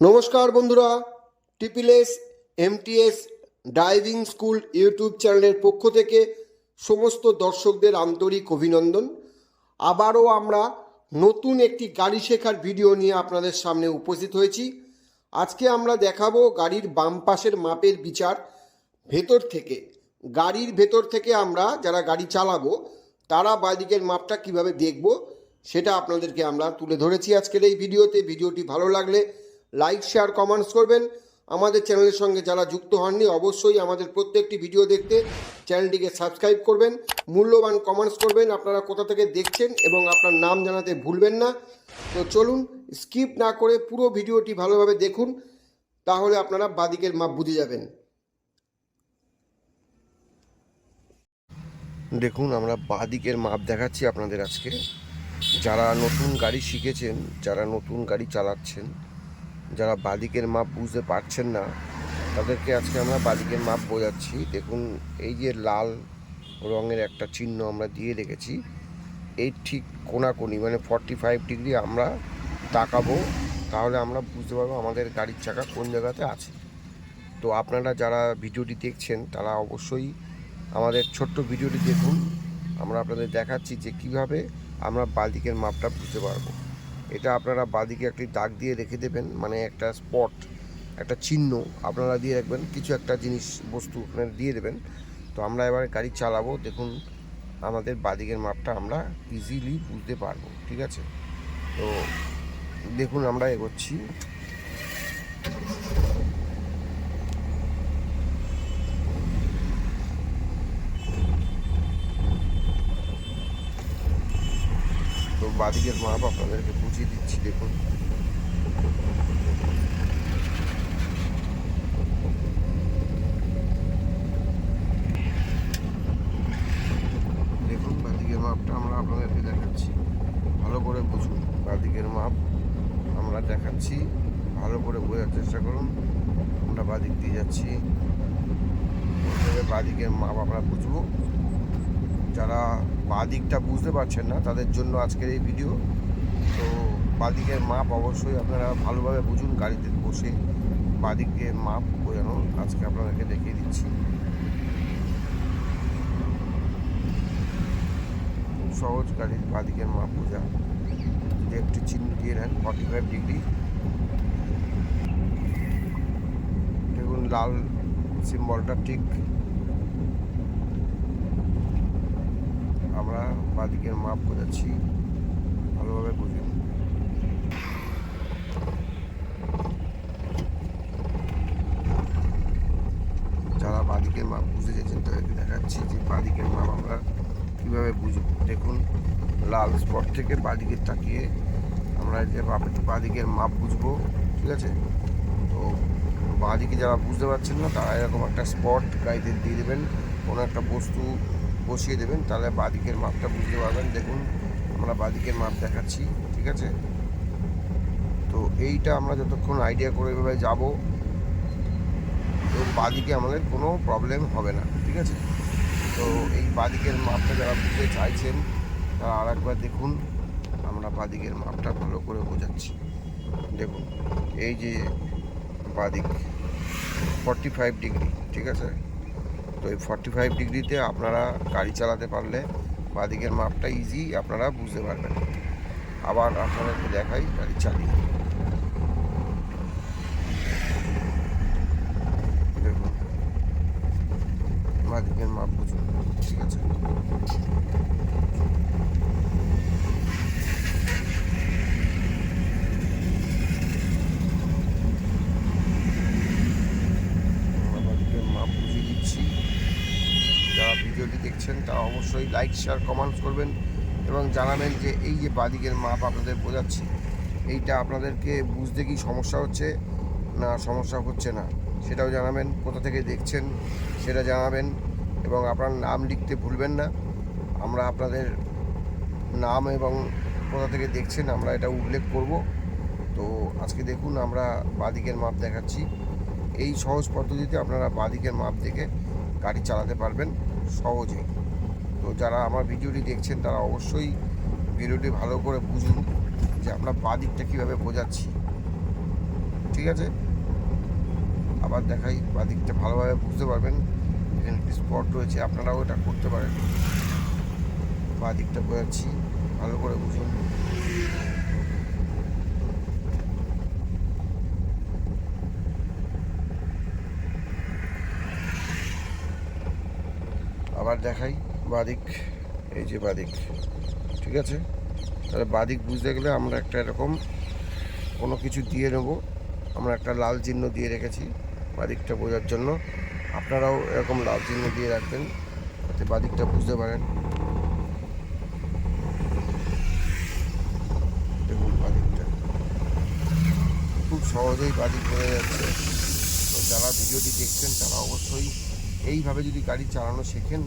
নমস্কার বন্ধুরা TPS MTS driving school YouTube চ্যানেলের পক্ষ থেকে সমস্ত দর্শকদের আন্তরিক অভিনন্দন। আবারও আমরা নতুন একটি গাড়ি শেখার ভিডিও নিয়ে আপনাদের সামনে উপস্থিত হয়েছি। আজকে আমরা দেখাবো গাড়ির বাম পাশের মাপের বিচার ভেতর থেকে। গাড়ির ভেতর থেকে আমরা যারা গাড়ি চালাবো, তারা বাদিকের মাপটা কীভাবে দেখব, সেটা আপনাদেরকে আমরা তুলে ধরেছি আজকের এই ভিডিওতে। ভিডিওটি ভালো লাগলে লাইক শেয়ার কমেন্টস করবেন। আমাদের চ্যানেলের সঙ্গে যারা যুক্ত হননি, অবশ্যই আমাদের প্রত্যেকটি ভিডিও দেখতে চ্যানেলটিকে সাবস্ক্রাইব করবেন। মূল্যবান কমেন্টস করবেন। আপনারা কোথা থেকে দেখছেন এবং আপনার নাম জানাতে ভুলবেন না। তো চলুন স্কিপ না করে পুরো ভিডিওটি ভালোভাবে দেখুন, তাহলে আপনারা বাদিকের মাপ বুঝে যাবেন। দেখুন, আমরা বাঁদিকের মাপ দেখাচ্ছি আপনাদের আজকে। যারা নতুন গাড়ি শিখেছেন, যারা নতুন গাড়ি চালাচ্ছেন যারা বাদিকের মাপ বুঝতে পারছেন না, তাদেরকে আজকে আমরা বাদিকের মাপ বোঝাচ্ছি। দেখুন, এই যে লাল রঙের একটা চিহ্ন আমরা দিয়ে রেখেছি এই ঠিক কোনাকুনি মানে ফর্টি ফাইভ ডিগ্রি আমরা তাকাবো, তাহলে আমরা বুঝতে পারব আমাদের গাড়ির চাকা কোন জায়গাতে আছে। তো আপনারা যারা ভিডিওটি দেখছেন, তারা অবশ্যই আমাদের ছোট্ট ভিডিওটি দেখুন। আমরা আপনাদের দেখাচ্ছি যে কীভাবে আমরা বাদিকের মাপটা বুঝতে পারব। এটা আপনারা বাদিকে একটি দাগ দিয়ে রেখে দেবেন মানে একটা স্পট একটা চিহ্ন আপনারা দিয়ে রাখবেন, কিছু একটা জিনিস, বস্তু ওখানে দিয়ে দেবেন। তো আমরা এবারে গাড়ি চালাবো, দেখুন আমাদের বাদিকের মাপটা আমরা ইজিলি বুঝতে পারব, ঠিক আছে? তো দেখুন আমরা এগোচ্ছি তো বাদিকের মাপ আপনাদেরকে বুঝিয়ে দিচ্ছি, দেখুন। দেখুন মাপটা আমরা আপনাদেরকে দেখাচ্ছি। ভালো করে মাপ আমরা দেখাচ্ছি। ভালো করে বোঝার চেষ্টা করুন। আমরা বাদিক দিয়ে যাচ্ছি। বাদিকের মাপ আমরা বুঝব। যারা বাদিকটা বুঝতে পারছেন না, তাদের জন্য আজকের এই ভিডিও তো বাদিকের মাপ অবশ্যই আপনারা ভালোভাবে বুঝুন, গাড়িতে বসে বাদিকের মাপ বোঝানো আজকে আপনাদেরকে দেখিয়ে দিচ্ছি। খুব সহজ গাড়ির বাদিকের মাপ বোঝা। যদি একটু চিহ্ন দিয়ে নেন ফর্টি ফাইভ ডিগ্রি দেখুন, লাল সিম্বলটা ঠিক আমরা বাদিকের মাপ বোঝাচ্ছি ভালোভাবে বুঝুন যারা বাদিকের মাপ বুঝে চাইছেন তাদেরকে দেখাচ্ছি যে বাদিকের মাপ আমরা কীভাবে বুঝব। দেখুন, লাল স্পট থেকে বাদিকে তাকিয়ে আমরা যে বাদিকের মাপ বুঝব, ঠিক আছে? তো বাদিকে যারা বুঝতে পারছেন না, তারা এরকম একটা স্পট গাড়িতে দিয়ে দেবেন। কোনো একটা বস্তু বসিয়ে দেবেন, তাহলে বাদিকের মাপটা বুঝতে পারবেন। দেখুন, আমরা বাদিকের মাপ দেখাচ্ছি, ঠিক আছে? তো এইটা আমরা যতক্ষণ আইডিয়া করে এভাবে যাব, তো বাদিকে আমাদের কোনো প্রবলেম হবে না, ঠিক আছে? তো এই বাদিকের মাপটা যারা বুঝতে চাইছেন, তারা আর একবার দেখুন, আমরা বাদিকের মাপটা ভালো করে বোঝাচ্ছি। দেখুন, এই যে বাদিক ফর্টি ফাইভ ডিগ্রি ঠিক আছে? তো এই ফর্টি ফাইভ ডিগ্রিতে আপনারা গাড়ি চালাতে পারলে বাদিকের মাপটা ইজি আপনারা বুঝতে পারবেন। আবার আপনাদেরকে দেখাই গাড়ি চালিয়ে। বাদিকের মাপ বুঝুন, ঠিক আছে আমরা বাদিকের মাপ বুঝিয়ে দিচ্ছি যারা ভিডিওটি দেখছেন তারা অবশ্যই লাইক শেয়ার কমেন্টস করবেন এবং জানাবেন যে এই যে বাদিকের মাপ আপনাদের বোঝাচ্ছি। এইটা আপনাদেরকে বুঝতে কি সমস্যা হচ্ছে? না, সমস্যা হচ্ছে না। সেটাও জানাবেন, কোথা থেকে দেখছেন সেটা জানাবেন এবং আপনার নাম লিখতে ভুলবেন না। আমরা আপনাদের নাম এবং কোথা থেকে দেখছেন আমরা এটা উল্লেখ করব। তো আজকে দেখুন আমরা বাদিকের মাপ দেখাচ্ছি। এই সহজ পদ্ধতিতে আপনারা বাদিকের মাপ দেখে গাড়ি চালাতে পারবেন সহজেই। তো যারা আমার ভিডিওটি দেখছেন, তারা অবশ্যই ভিডিওটি ভালো করে বুঝুন যে আমরা বা দিকটা কীভাবে বোঝাচ্ছি। ঠিক আছে? আবার দেখাই বা দিকটা ভালোভাবে বুঝতে পারবেন। এখানে একটি স্পট রয়েছে, আপনারাও এটা করতে পারেন। বা দিকটা বোঝাচ্ছি, ভালো করে বুঝুন। আবার দেখাই। বাদিক, এই যে বাদিক, ঠিক আছে? তাহলে বাদিক বুঝতে গেলে আমরা একটা এরকম কোনো কিছু দিয়ে নেব। আমরা একটা লাল চিহ্ন দিয়ে রেখেছি বাদিকটা বোঝার জন্য। আপনারাও এরকম লাল চিহ্ন দিয়ে রাখবেন যাতে বাদিকটা বুঝতে পারেন। দেখুন বাদিকটা। খুব সহজেই বাদিক বোঝা যাচ্ছে। তো যারা ভিডিওটি দেখছেন, তারা অবশ্যই এইভাবে যদি গাড়ি চালানো শেখেন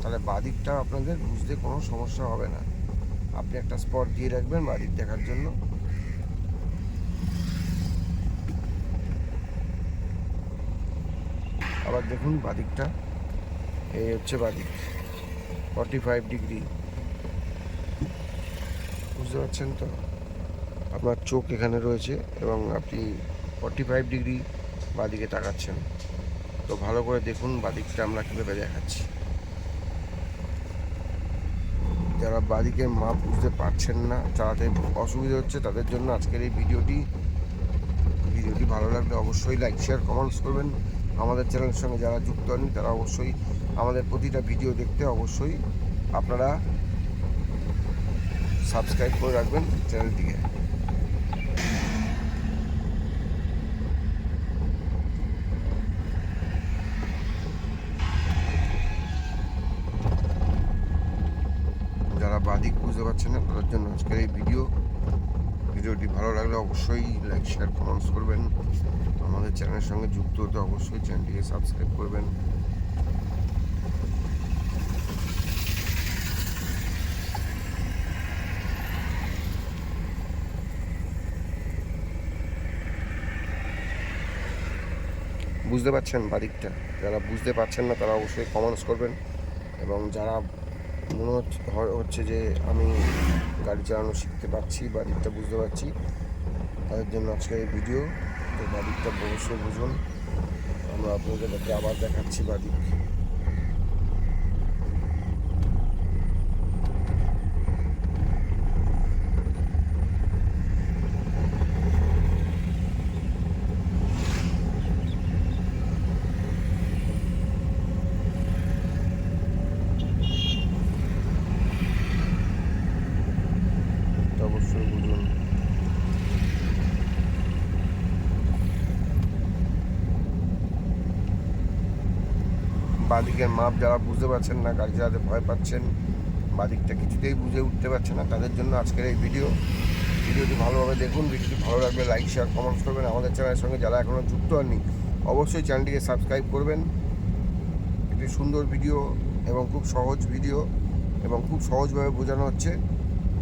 তাহলে বাদিকটা আপনাদের বুঝতে কোনো সমস্যা হবে না। আপনি একটা স্পট দিয়ে রাখবেন বাদিক দেখার জন্য। আবার দেখুন বাদিকটা। এই হচ্ছে বাদিক। ফর্টি ফাইভ ডিগ্রি বুঝতে পারছেন তো? আপনার চোখ এখানে রয়েছে এবং আপনি ফর্টি ফাইভ ডিগ্রি বাদিকে তাকাচ্ছেন। তো ভালো করে দেখুন বাদিকটা আমরা কীভাবে দেখাচ্ছি। যারা বাড়িকে মাপ বুঝতে পারছেন না চালাতে অসুবিধা হচ্ছে, তাদের জন্য আজকের এই ভিডিওটি। ভিডিওটি ভালো লাগলে অবশ্যই লাইক শেয়ার কমেন্টস করবেন। আমাদের চ্যানেলের সঙ্গে যারা যুক্ত হন তারা অবশ্যই আমাদের প্রতিটা ভিডিও দেখতে অবশ্যই আপনারা সাবস্ক্রাইব করে রাখবেন চ্যানেলটিকে যারা বাদিক বুঝতে তাদের জন্য আজকের এই ভিডিও ভিডিওটি ভালো লাগলে অবশ্যই লাইক শেয়ার কমেন্টস করবেন। আমাদের চ্যানেলের সঙ্গে যুক্ত হতে অবশ্যই চ্যানেলটিকে সাবস্ক্রাইব করবেন। বুঝতে পারছেন বাদিকটা যারা বুঝতে পারছেন না, তারা অবশ্যই কমেন্টস করবেন। এবং যারা মনে হচ্ছে হচ্ছে যে আমি গাড়ি চালানো শিখতে পারছি বা দিকটা বুঝতে পারছি, তাদের জন্য আজকে এই ভিডিও তো বা বাদিকটা অবশ্যই বুঝুন। আমরা আপনাদের আবার দেখাচ্ছি বাদিক এটা অবশ্যই বুঝুন বাদিকের মাপ যারা বুঝতে পারছেন না, গাড়ি চালাতে ভয় পাচ্ছেন, বাদিকটা কিছুতেই বুঝে উঠতে পারছে না, তাদের জন্য আজকের এই ভিডিও ভিডিওটি ভালোভাবে দেখুন, ভিডিওটি ভালো লাগলে লাইক শেয়ার কমেন্টস করবেন। আমাদের চ্যানেলের সঙ্গে যারা এখনও যুক্ত হননি, অবশ্যই চ্যানেলটিকে সাবস্ক্রাইব করবেন। একটি সুন্দর ভিডিও এবং খুব সহজ ভিডিও এবং খুব সহজভাবে বোঝানো হচ্ছে।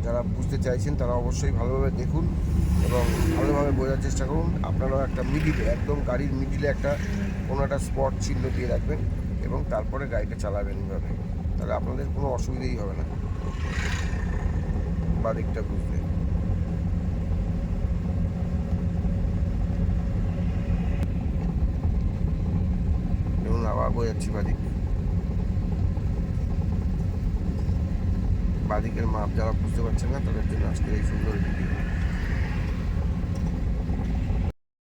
যারা বুঝতে চাইছেন তারা অবশ্যই ভালোভাবে দেখুন এবং ভালোভাবে বোঝার চেষ্টা করুন। আপনারাও একটা মিডিলে একদম গাড়ির মিডিলে একটা কোনো একটা স্পট চিহ্ন দিয়ে রাখবেন এবং তারপরে গাড়িটা চালাবেন এইভাবে। তাহলে আপনাদের কোনো অসুবিধাই হবে না। বাদিকটা বুঝতে দেখুন, আবার বোঝাচ্ছি বাদিক বাদিকের মাপ যারা বুঝতে পারছেন না তাদের জন্য আজকের এই সুন্দর ভিডিও